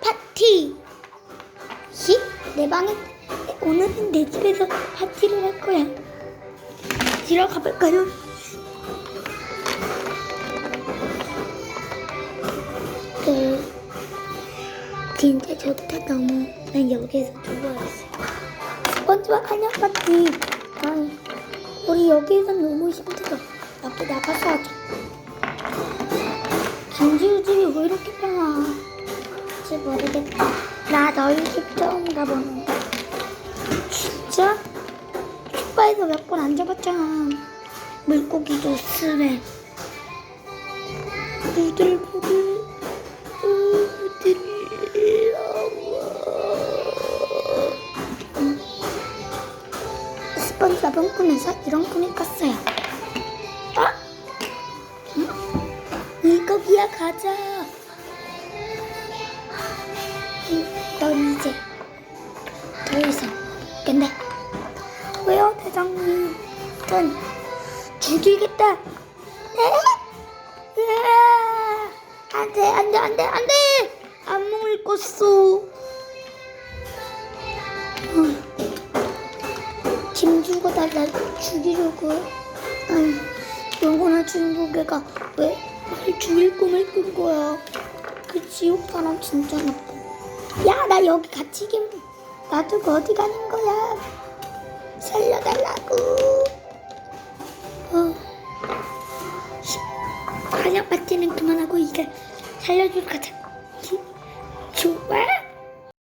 파티. 히? 내 방에 오늘은 내 집에서 파티를 할 거야. 지러 가볼까요? 그 진짜 좋다 너무. 난 여기에서 좋아했어. 스펀지와 한약 파티. 아이, 우리 여기에서 너무 힘들어. 밖에 나가서 하자. 김지우 집이 왜 이렇게 많아? 혹시 모르겠다. 나 너희 집 처음 가보는데. 진짜? 슈퍼에서 몇 번 앉아봤잖아. 물고기도 쓰네. 부들부들, 부들러워. 음. 스펀지밥은 꿈에서 이런 꿈이 꿨어요. 아? 응? 물고기야 가자. 더 이상 근데 왜요 대장님? 전 죽이겠다. 네? 으아! 안돼 안돼 안돼 안돼 안목을 껐어. 어. 김주가 날, 날 죽이려고. 아니, 영원한 주인공애가 왜날 죽일 꿈을 꾼 거야. 그 지옥 사람 진짜 나빠. 야, 나 여기 갇히긴 놔두고 뭐 어디 가는 거야? 살려달라고. 어. 한약 파티는 그만하고 이제 살려줄 거다. 좋아.